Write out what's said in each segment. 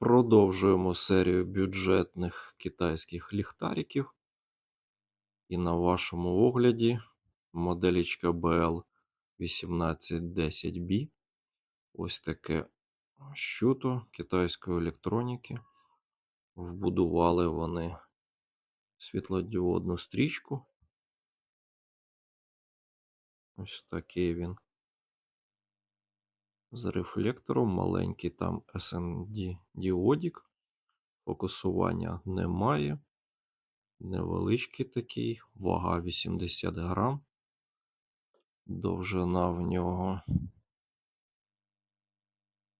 Продовжуємо серію бюджетних китайських ліхтариків. І на вашому огляді моделічка BL1810B. Ось таке щуто китайської електроніки. Вбудували вони світлодіодну стрічку. Ось такий він. З рефлектором маленький там SMD діодік. Фокусування немає. Невеличкий такий, вага 80 грам. Довжина в нього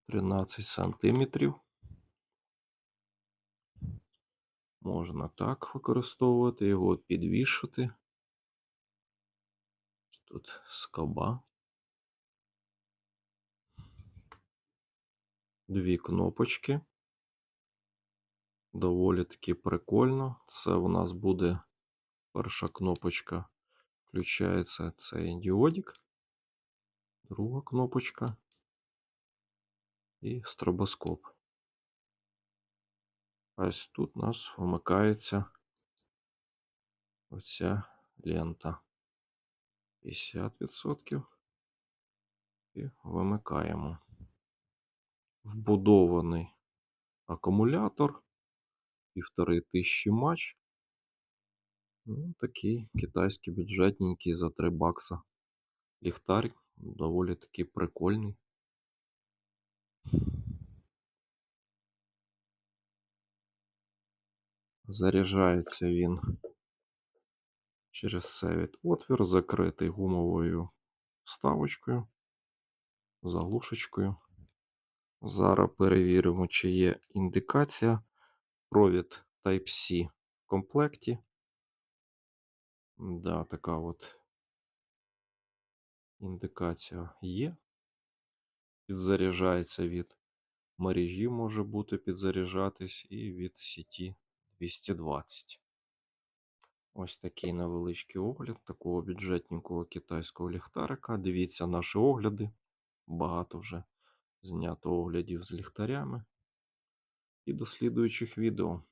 13 сантиметрів. Можна так використовувати, його підвішати. Тут скоба. Дві кнопочки. Доволі таки прикольно. Це у нас буде перша кнопочка. Включається цей діодик. Друга кнопочка і стробоскоп. Ось тут у нас вмикається оця лента. 50% і вимикаємо. Вбудований акумулятор, півтори тисячі матч. Ну, такий китайський бюджетненький за 3 бакса. Ліхтар доволі таки прикольний. Заряджається він через цей отвір, закритий гумовою вставочкою, заглушечкою. Зараз перевіримо, чи є індикація. Провід Type-C в комплекті. Да, така от індикація є. Підзаряджається від мережі, може бути підзаряджатись, і від сіті 220. Ось такий невеличкий огляд такого бюджетненького китайського ліхтарика. Дивіться наші огляди. Багато вже знято оглядів з ліхтарями. І дослідуючих відео.